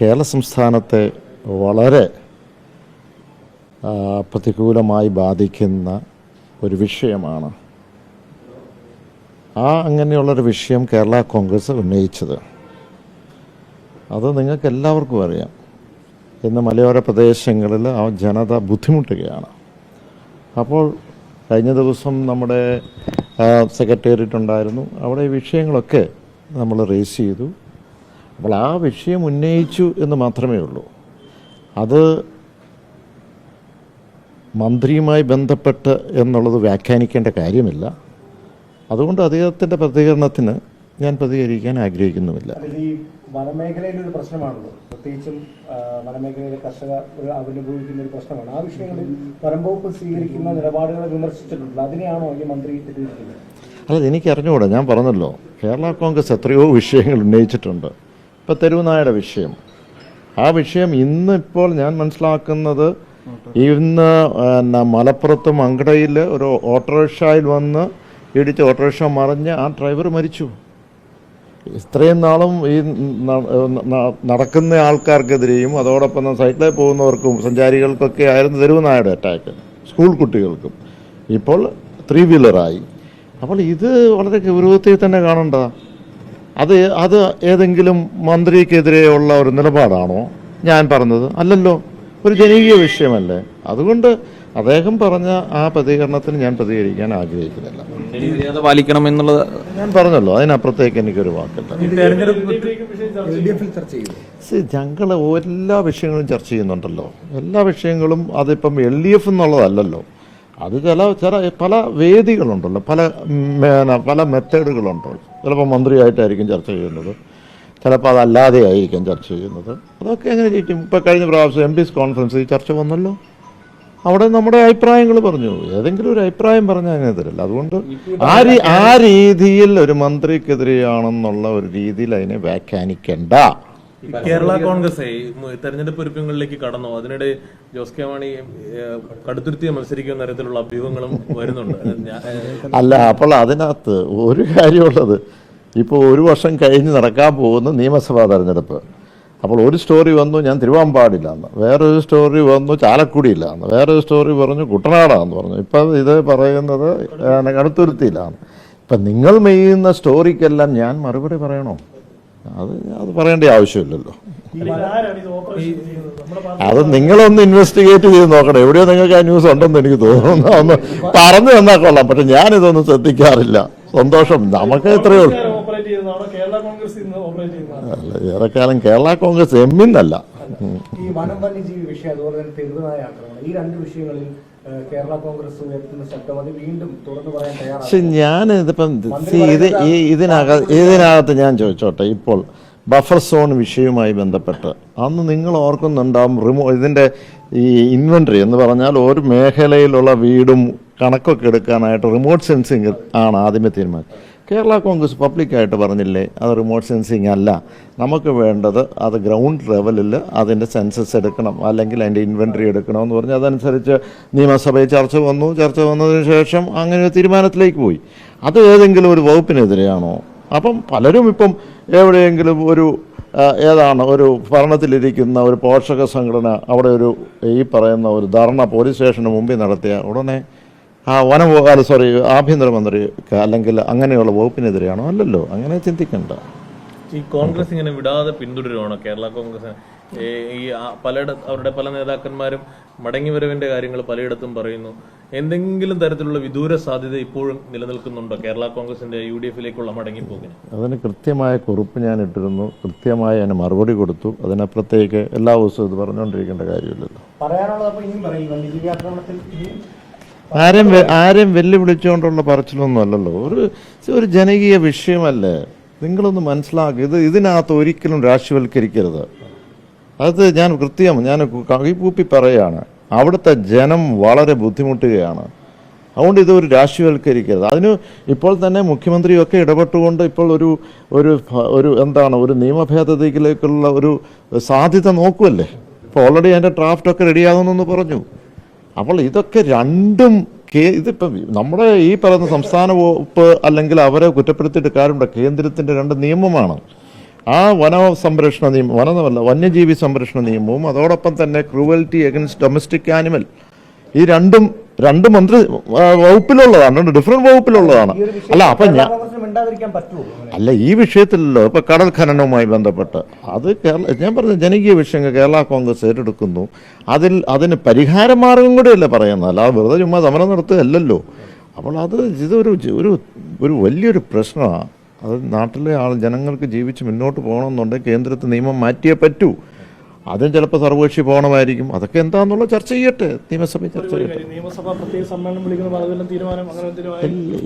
കേരള സംസ്ഥാനത്തെ വളരെ പ്രതികൂലമായി ബാധിക്കുന്ന ഒരു വിഷയമാണ്. ആ അങ്ങനെയുള്ളൊരു വിഷയം കേരള കോൺഗ്രസ് ഉന്നയിച്ചത്. അത് നിങ്ങൾക്ക് എല്ലാവർക്കും അറിയാം. ഇന്ന് മലയോര പ്രദേശങ്ങളിൽ ആ ജനത ബുദ്ധിമുട്ടുകയാണ്. അപ്പോൾ കഴിഞ്ഞ ദിവസം നമ്മുടെ സെക്രട്ടേറിയറ്റ് ഉണ്ടായിരുന്നു. അവിടെ ഈ വിഷയങ്ങളൊക്കെ നമ്മൾ റേസ് ചെയ്തു. അപ്പോൾ ആ വിഷയം ഉന്നയിച്ചു എന്ന് മാത്രമേ ഉള്ളൂ. അത് മന്ത്രിയുമായി ബന്ധപ്പെട്ട് എന്നുള്ളത് വ്യാഖ്യാനിക്കേണ്ട കാര്യമില്ല. അതുകൊണ്ട് അദ്ദേഹത്തിന്റെ പ്രതികരണത്തിന് ഞാൻ പ്രതികരിക്കാൻ ആഗ്രഹിക്കുന്നുമില്ല. വനമേഖലയിലെ ഒരു പ്രശ്നമാണല്ലോ. പ്രത്യേകിച്ചും വനമേഖലയിലെ കർഷകർ അനുഭവിക്കുന്ന ഒരു പ്രശ്നമാണ്. ആ വിഷയങ്ങളിൽ വനംവകുപ്പ് സ്വീകരിക്കുന്ന നിലപാടുകളെ വിമർശിച്ചിട്ടുണ്ട്. അതിനെയാണോ ഈ മന്ത്രി അല്ല എനിക്ക് അറിഞ്ഞുകൂടാ. ഞാൻ പറഞ്ഞല്ലോ കേരള കോൺഗ്രസ് എത്രയോ വിഷയങ്ങൾ ഉന്നയിച്ചിട്ടുണ്ട്. ഇപ്പോൾ തെരുവുനായുടെ വിഷയം. ആ വിഷയം ഇന്ന് ഇപ്പോൾ ഞാൻ മനസ്സിലാക്കുന്നത് ഇന്ന് എന്നാ മലപ്പുറത്തും അങ്കടയിൽ ഒരു ഓട്ടോറിക്ഷയിൽ വന്ന് ഇടിച്ച് ഓട്ടോറിക്ഷ മറിഞ്ഞ് ആ ഡ്രൈവർ മരിച്ചു. ഇത്രയും നാളും ഈ നടക്കുന്ന ആൾക്കാർക്കെതിരെയും അതോടൊപ്പം സൈക്കിളിൽ പോകുന്നവർക്കും സഞ്ചാരികൾക്കൊക്കെ ആയിരുന്നു തെരുവുനായുടെ അറ്റാക്ക് സ്കൂൾ കുട്ടികൾക്കും. ഇപ്പോൾ ത്രീ വീലറായി. അപ്പോൾ ഇത് വളരെ ഗൗരവത്തിൽ തന്നെ കാണണ്ട. അത് അത് ഏതെങ്കിലും മന്ത്രിക്കെതിരെയുള്ള ഒരു നിലപാടാണോ? ഞാൻ പറഞ്ഞത് അല്ലല്ലോ. ഒരു ജനകീയ വിഷയമല്ലേ. അതുകൊണ്ട് അദ്ദേഹം പറഞ്ഞ ആ പ്രതികരണത്തിന് ഞാൻ പ്രതികരിക്കാൻ ആഗ്രഹിക്കുന്നില്ല. പാലിക്കണം എന്നുള്ളത് ഞാൻ പറഞ്ഞല്ലോ അതിനപ്പുറത്തേക്ക് എനിക്കൊരു വാക്കില്ല. ചർച്ച ചെയ്തു. സി ഞങ്ങൾ എല്ലാ വിഷയങ്ങളും ചർച്ച ചെയ്യുന്നുണ്ടല്ലോ. എല്ലാ വിഷയങ്ങളും അതിപ്പം എൽ ഡി എഫ് എന്നുള്ളതല്ലല്ലോ. അത് ചില ചില പല വേദികളുണ്ടല്ലോ. പല പല മെത്തേഡുകളുണ്ടല്ലോ. ചിലപ്പോൾ മന്ത്രിയായിട്ടായിരിക്കും ചർച്ച ചെയ്യുന്നത്. ചിലപ്പോൾ അതല്ലാതെ ആയിരിക്കും ചർച്ച ചെയ്യുന്നത്. അതൊക്കെ എങ്ങനെ ചെയ്യും ഇപ്പം കഴിഞ്ഞ പ്രാവശ്യം എം പിസ് കോൺഫറൻസിൽ ചർച്ച വന്നല്ലോ. അവിടെ നമ്മുടെ അഭിപ്രായങ്ങൾ പറഞ്ഞു. ഏതെങ്കിലും ഒരു അഭിപ്രായം പറഞ്ഞാൽ അങ്ങനെ തരില്ല അതുകൊണ്ട് ആ രീ ആ രീതിയിൽ ഒരു മന്ത്രിക്കെതിരെയാണെന്നുള്ള ഒരു രീതിയിൽ അതിനെ വ്യാഖ്യാനിക്കേണ്ട. കേരള കോൺഗ്രസ് തെരഞ്ഞെടുപ്പ് ഒരുക്കങ്ങളിലേക്ക് കടന്നു? അതിനിടെ ജോസ് കെ മാണി കടുത്തുരുത്തി മത്സരിക്കുന്ന തരത്തിലുള്ള അഭ്യൂഹങ്ങളും വരുന്നുണ്ട്. അല്ല അപ്പോൾ അതിനകത്ത് ഒരു കാര്യമുള്ളത്. ഇപ്പോൾ ഒരു വർഷം കഴിഞ്ഞ് നടക്കാൻ പോകുന്ന നിയമസഭാ തെരഞ്ഞെടുപ്പ്. അപ്പോൾ ഒരു സ്റ്റോറി വന്നു ഞാൻ തിരുവാമ്പാടില്ലാന്ന് വേറൊരു സ്റ്റോറി വന്നു ചാലക്കുടിയില്ലാന്ന് വേറൊരു സ്റ്റോറി പറഞ്ഞു കുട്ടനാടാന്ന് പറഞ്ഞു. ഇപ്പം ഇത് പറയുന്നത് കടുത്തുരുത്തിയില്ലാന്ന് ഇപ്പം നിങ്ങൾ മെയ്യുന്ന സ്റ്റോറിക്കെല്ലാം ഞാൻ മറുപടി പറയണോ? അത് അത് പറയേണ്ട ആവശ്യമില്ലല്ലോ. അത് നിങ്ങളൊന്ന് ഇൻവെസ്റ്റിഗേറ്റ് ചെയ്ത് നോക്കണം. എവിടെയോ നിങ്ങൾക്ക് ആ ന്യൂസ് ഉണ്ടെന്ന് എനിക്ക് തോന്നുന്നു. ഒന്ന് പറഞ്ഞു തന്നാൽ കൊള്ളാം. പക്ഷെ ഞാനിതൊന്നും ശ്രദ്ധിക്കാറില്ല. സന്തോഷം. നമുക്ക് എത്രയോ ഓപ്പറേറ്റ് ചെയ്യുന്നതാണോ കേരള കോൺഗ്രസ് ഇന്ന് ഓപ്പറേറ്റ് ചെയ്യുന്നതാണോ. ഏറെക്കാലം കേരള കോൺഗ്രസ് എമ്മിന്നല്ല. ഈ വനം വന്യജീവി വിഷയം അതുപോലെ തന്നെ തെരുവുനായ ആക്രമണം. ഈ രണ്ട് വിഷയങ്ങളിൽ കേരള കോൺഗ്രസ് ഉയർത്തുന്ന ശബ്ദം അത് വീണ്ടും തുറന്നു പറയാൻ പക്ഷെ തയ്യാറാണ് ഞാൻ ഇതിപ്പം ഇത് ഈ ഇതിനകത്ത് ഇതിനകത്ത് ഞാൻ ചോദിച്ചോട്ടെ ഇപ്പോൾ ബഫർ സോൺ വിഷയവുമായി ബന്ധപ്പെട്ട് അന്ന് നിങ്ങൾ ഓർക്കുന്നുണ്ടാവും റിമോ ഇതിന്റെ ഈ ഇൻവെൻട്രി എന്ന് പറഞ്ഞാൽ ഒരു മേഖലയിലുള്ള വീടും കണക്കൊക്കെ എടുക്കാനായിട്ട് റിമോട്ട് സെൻസിങ് ആണ് ആദ്യമേ തീരുമാനം കേരള കോൺഗ്രസ് പബ്ലിക്കായിട്ട് പറഞ്ഞില്ലേ അത് റിമോട്ട് സെൻസിങ് അല്ല. നമുക്ക് വേണ്ടത് അത് ഗ്രൗണ്ട് ലെവലിൽ അതിന്റെ സെൻസസ് എടുക്കണം അല്ലെങ്കിൽ അതിന്റെ ഇൻവെൻട്രി എടുക്കണം എന്ന് പറഞ്ഞ് അതനുസരിച്ച് നിയമസഭയിൽ ചർച്ച വന്നു. ചർച്ച വന്നതിന് ശേഷം അങ്ങനെ ഒരു തീരുമാനത്തിലേക്ക് പോയി. അത് ഏതെങ്കിലും ഒരു വകുപ്പിനെതിരെയാണോ? അപ്പം പലരും ഇപ്പം എവിടെയെങ്കിലും ഒരു ഏതാണ് ഒരു ഭരണത്തിലിരിക്കുന്ന ഒരു പോഷക സംഘടന അവിടെ ഒരു ഈ പറയുന്ന ഒരു ധർണ പോലീസ് സ്റ്റേഷന് മുമ്പിൽ നടത്തിയ ഉടനെ ആ വനം അല്ല സോറി ആഭ്യന്തരമന്ത്രി അല്ലെങ്കിൽ അങ്ങനെയുള്ള വകുപ്പിനെതിരെയാണോ? അല്ലല്ലോ അങ്ങനെ ചിന്തിക്കണ്ട. ഈ കോൺഗ്രസ് ഇങ്ങനെ വിടാതെ പിന്തുടരുവാണോ കേരള കോൺഗ്രസ്? ഈ പലയിട അവരുടെ പല നേതാക്കന്മാരും മടങ്ങിവരവിന്റെ കാര്യങ്ങൾ പലയിടത്തും പറയുന്നു. എന്തെങ്കിലും തരത്തിലുള്ള വിദൂര സാധ്യത ഇപ്പോഴും നിലനിൽക്കുന്നുണ്ടോ കേരള കോൺഗ്രസിന്റെ യു ഡി എഫിലേക്കുള്ള മടങ്ങിപ്പോകിന് അതിന് കൃത്യമായ കുറിപ്പ് ഞാൻ ഇട്ടിരുന്നു. കൃത്യമായി അതിന് മറുപടി കൊടുത്തു. അതിനപ്പുറത്തേക്ക് എല്ലാ ദിവസവും ഇത് പറഞ്ഞുകൊണ്ടിരിക്കേണ്ട കാര്യമില്ലല്ലോ. പറയാനുള്ളത് ആരെയും വെ- ആരെയും വെല്ലുവിളിച്ചുകൊണ്ടുള്ള പറച്ചിലൊന്നും അല്ലല്ലോ. ഒരു ഒരു ജനകീയ വിഷയമല്ലേ? നിങ്ങളൊന്ന് മനസ്സിലാക്കുക ഇത് ഇതിനകത്ത് ഒരിക്കലും രാശിവൽക്കരിക്കരുത്. അത് ഞാൻ കൃത്യം ഞാൻ കൈപൂപ്പി പറയുകയാണ് അവിടുത്തെ ജനം വളരെ ബുദ്ധിമുട്ടുകയാണ്. അതുകൊണ്ട് ഇത് ഒരു രാഷ്ട്രീയവൽക്കരിക്കരുത് അതിന് ഇപ്പോൾ തന്നെ മുഖ്യമന്ത്രിയൊക്കെ ഇടപെട്ടുകൊണ്ട് ഇപ്പോൾ ഒരു ഒരു ഒരു എന്താണ് ഒരു നിയമഭേദഗതിയിലേക്കുള്ള ഒരു സാധ്യത നോക്കുമല്ലേ ഇപ്പോൾ ഓൾറെഡി അതിന്റെ ഡ്രാഫ്റ്റൊക്കെ റെഡിയാകുന്നെന്ന് പറഞ്ഞു. അപ്പോൾ ഇതൊക്കെ രണ്ടും ഇതിപ്പം നമ്മുടെ ഈ പറയുന്ന സംസ്ഥാന വകുപ്പ് അല്ലെങ്കിൽ അവരെ കുറ്റപ്പെടുത്തിയിട്ട് കാര്യമുണ്ട്. കേന്ദ്രത്തിന്റെ രണ്ട് നിയമമാണ്. ആ വന സംരക്ഷണ നിയമം വനമല്ല വന്യജീവി സംരക്ഷണ നിയമവും അതോടൊപ്പം തന്നെ ക്രൂവൽറ്റി അഗൻസ്റ്റ് ഡൊമസ്റ്റിക് ആനിമൽ ഈ രണ്ടും രണ്ട് മന്ത്രി വകുപ്പിലുള്ളതാണ്. രണ്ട് ഡിഫറെന്റ് വകുപ്പിലുള്ളതാണ്. അല്ല അപ്പൊ ഞാൻ പറ്റുമോ അല്ല ഈ വിഷയത്തിലല്ലോ ഇപ്പൊ കടൽ ഖനനവുമായി ബന്ധപ്പെട്ട്. അത് കേരള ഞാൻ പറഞ്ഞ ജനകീയ വിഷയങ്ങൾ കേരള കോൺഗ്രസ് ഏറ്റെടുക്കുന്നു. അതിൽ അതിന് പരിഹാര മാർഗം കൂടിയല്ലേ പറയുന്നത്? അല്ല വെറുതെ ചുമ്മാ സമരം നടത്തുകയല്ലല്ലോ. അപ്പോൾ അത് ഇതൊരു ഒരു ഒരു വലിയൊരു പ്രശ്നമാണ് അത് നാട്ടിലെ ആൾ ജനങ്ങൾക്ക് ജീവിച്ച് മുന്നോട്ട് പോകണമെന്നുണ്ടെങ്കിൽ കേന്ദ്രത്തിൽ നിയമം മാറ്റിയേ പറ്റൂ. അതും ചിലപ്പോൾ സർവകക്ഷി പോകണമായിരിക്കും അതൊക്കെ എന്താണെന്നുള്ള ചർച്ച ചെയ്യട്ടെ. നിയമസഭ ചർച്ച ചെയ്യട്ടെ.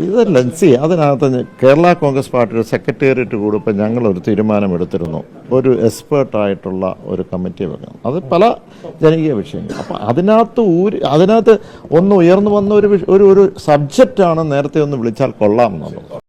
ഇതല്ല സി അതിനകത്ത് കേരള കോൺഗ്രസ് പാർട്ടിയുടെ സെക്രട്ടേറിയറ്റ് ഞങ്ങൾ ഞങ്ങളൊരു തീരുമാനം എടുത്തിരുന്നു. ഒരു എക്സ്പേർട്ടായിട്ടുള്ള ഒരു കമ്മിറ്റി വെക്കണം. അത് പല ജനകീയ വിഷയങ്ങൾ. അപ്പം അതിനകത്ത് ഊരി അതിനകത്ത് ഒന്ന് ഉയർന്നു വന്ന ഒരു ഒരു ഒരു സബ്ജക്റ്റാണ് നേരത്തെ ഒന്ന് വിളിച്ചാൽ കൊള്ളാം എന്നുള്ളത്.